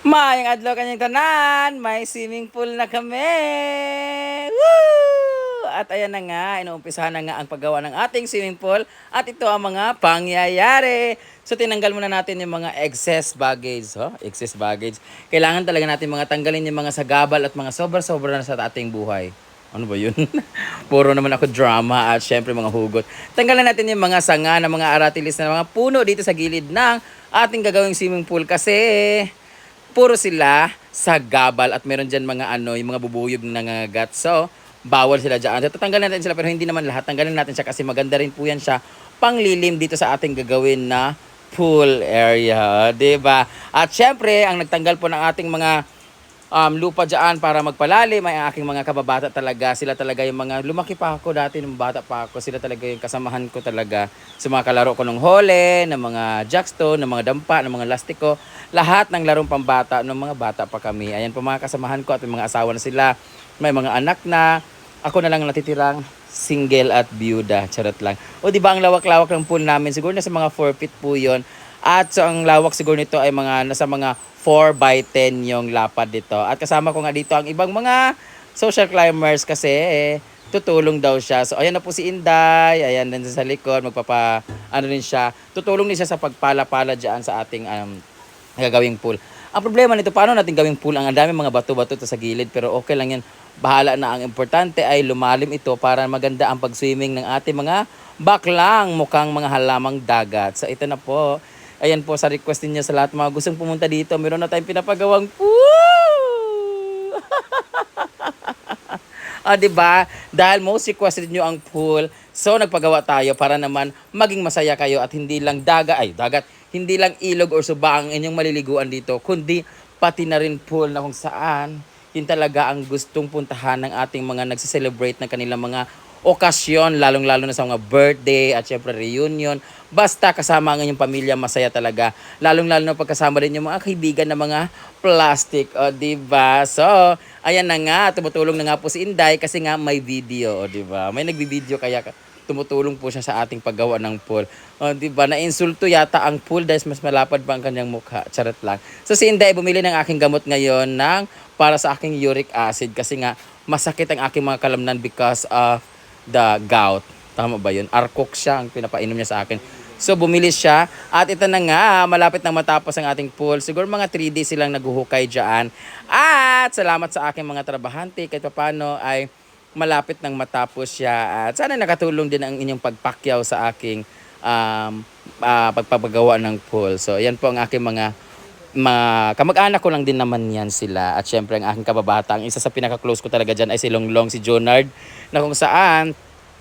Mayang adlaw kanyang tanan, may swimming pool na kami. Woo! At ayan na nga, inuumpisahan na nga ang paggawa ng ating swimming pool at ito ang mga pangyayari. So tinanggal muna natin yung mga excess baggage, oh, excess baggage. Kailangan talaga natin mga tanggalin yung mga sagabal at mga sobra-sobra na sa ating buhay. Ano ba yun? Puro naman ako drama at syempre mga hugot. Tanggalan natin yung mga sanga na mga aratilis na mga puno dito sa gilid ng ating gagawing swimming pool kasi puro sila sa gabal at meron dyan mga ano, yung mga bubuyog na nangagat. So, bawal sila dyan. So, tatanggalin natin sila pero hindi naman lahat. Tanggalin natin siya kasi maganda rin po yan siya panglilim dito sa ating gagawin na pool area. ba? At syempre, ang nagtanggal po ng ating mga um, lupa dyan para magpalalim ay aking mga kababata talaga. Sila talaga yung mga, lumaki pa ako dati nung bata pa ako. Sila talaga yung kasamahan ko talaga sa mga kalaro ko ng hole, ng mga jackstone, ng mga dampa, ng mga lastiko. Lahat ng larong pambata ng mga bata pa kami. Ayan po mga kasamahan ko at may mga asawa na sila. May mga anak na. Ako na lang natitirang single at byuda. Charot lang. O di ba ang lawak-lawak ng pool namin? Siguro nasa mga 4 feet po yun. At so ang lawak siguro nito ay mga nasa mga 4 by 10 yung lapad dito. At kasama ko nga dito ang ibang mga social climbers kasi eh, tutulong daw siya. So ayan na po si Inday, ayan din sa likod, magpapa ano rin siya. Tutulong din siya sa pagpala-pala diyan sa ating um, gagawing pool. Ang problema nito, paano natin gawing pool? Ang dami mga bato-bato to sa gilid, pero okay lang yan. Bahala na. Ang importante ay lumalim ito para maganda ang pag-swimming ng ating mga baklang mukhang mga halamang dagat. So ito na po. Ayan po sa request niyo sa lahat mga gustong pumunta dito. Meron na tayong pinapagawang pool. Ah, 'di ba? Dahil most requested niyo ang pool, so nagpagawa tayo para naman maging masaya kayo at hindi lang daga ay dagat, hindi lang ilog or suba ang inyong maliliguan dito, kundi pati na rin pool na kung saan yun talaga ang gustong puntahan ng ating mga nagse-celebrate ng kanilang mga okasyon, lalong-lalo na sa mga birthday at syempre reunion. Basta kasama ang inyong pamilya, masaya talaga. Lalong-lalo na pagkasama rin yung mga kaibigan na mga plastic, o ba? So, ayan na nga, tumutulong na nga po si Inday kasi nga may video, o ba? May nagbi-video kaya ka- tumutulong po siya sa ating paggawa ng pool. O, di ba? Nainsulto yata ang pool dahil mas malapad pa ang kanyang mukha. Charot lang. So, si Inday bumili ng aking gamot ngayon ng para sa aking uric acid kasi nga masakit ang aking mga kalamnan because of the gout. Tama ba yun? Arcox siya ang pinapainom niya sa akin. So bumili siya at ito na nga, malapit na matapos ang ating pool. Siguro mga 3 days silang naghuhukay dyan. At salamat sa aking mga trabahante kahit paano ay malapit nang matapos siya. At sana nakatulong din ang inyong pagpakyaw sa aking um, ah, pagpapagawa ng pool. So yan po ang aking mga ma kamag-anak ko lang din naman yan sila. At syempre ang aking kababata ang isa sa pinaka-close ko talaga dyan ay si Longlong si Jonard na kung saan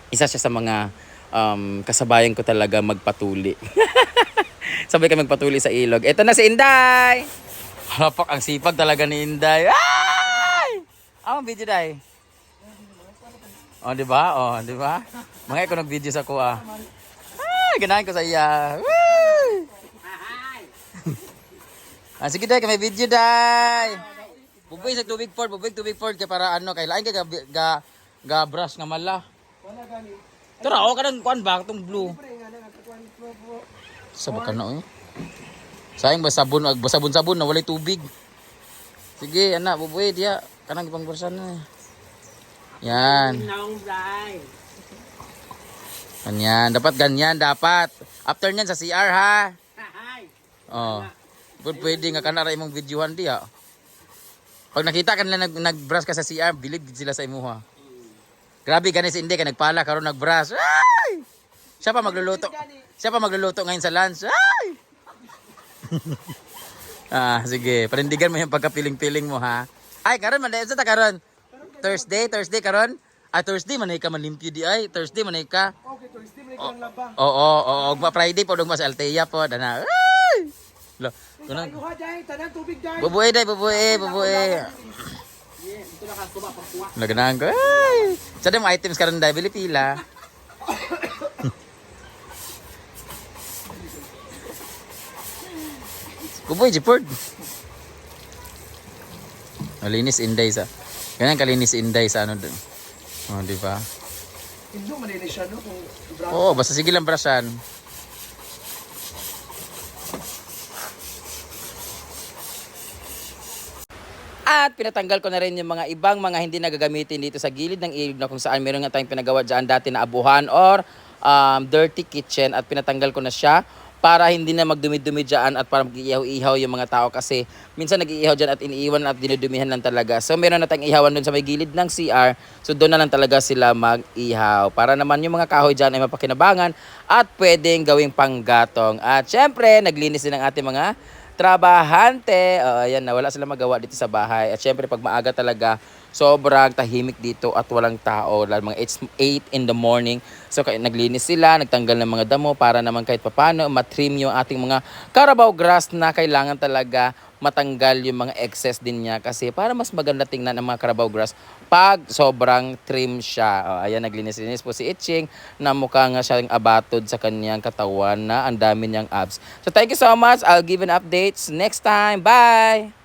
isa siya sa mga um, kasabayan ko talaga magpatuli. Sabay kami magpatuli sa ilog. Eto na si Inday! Halapak ang sipag talaga ni Inday. Ay! Ang video day oh di ba oh di ba mga ko nag-video sa kuha ay ganahan ko sa iya Woo! Ah, sige day, may video day. Bubuy sa tubig Ford, bubuy tubig Ford kay para ano kay lain kay ga ga, ga brush nga mala. Tara, o kanang kuan ba tong blue. Sa baka na eh. Sayang ba sabon ag sabon-sabon na walay tubig. Sige, ana, bubuy dia kanang ipang bursan na. Yan. Ganyan, dapat ganyan, dapat. After nyan sa CR ha. Oh. Pwede, pwede nga kanara imong videohan diha. Pag nakita ka nila nag nag-brush ka sa CR, bilib sila sa imo ha. Grabe ganis hindi ka nagpala karon nag-brush. Ay! Siya pa magluluto. Siya pa magluluto ngayon sa lunch. Ay! ah, sige. Panindigan mo yung pagkapiling-piling mo ha. Ay, karon man sa ta karon. Thursday, Thursday karon. Ah, Thursday man ka malimpyo di ay. Thursday man ka. Okay, Thursday may kang laba. Oo, oo, oo. Ugma Friday po ugma sa Altea po dana. Ay! Lo, dahil, tanan tubig dahil. Bubue day, bubue, bubue. Laganaan ko. Ay! Sa mga items karon day, bili pila. Bubue, Jipord. Malinis inday sa. Ganyan kalinis inday sa ano dun. Oh, di ba? Hindi man nila siya, no? Kung Oo, basta sige lang brasan. At pinatanggal ko na rin yung mga ibang mga hindi nagagamitin dito sa gilid ng ilog na kung saan meron nga tayong pinagawa dyan dati na abuhan or um, dirty kitchen at pinatanggal ko na siya para hindi na magdumi-dumi dyan at para mag-iihaw-ihaw yung mga tao kasi minsan nag-iihaw dyan at iniiwan at dinudumihan lang talaga. So meron na tayong ihawan dun sa may gilid ng CR. So doon na lang talaga sila mag-ihaw. Para naman yung mga kahoy dyan ay mapakinabangan at pwedeng gawing panggatong. At syempre, naglinis din ang ating mga trabahante. O, ayan na, wala sila magawa dito sa bahay. At syempre, pag maaga talaga, sobrang tahimik dito at walang tao. Lalo mga 8 in the morning. So, kaya naglinis sila, nagtanggal ng mga damo para naman kahit papano matrim yung ating mga Carabao grass na kailangan talaga matanggal yung mga excess din niya kasi para mas maganda tingnan ang mga Carabao grass pag sobrang trim siya. O, ayan, naglinis-linis po si Itching na mukha nga siyang abatod sa kanyang katawan na ang dami niyang abs. So thank you so much. I'll give an updates next time. Bye!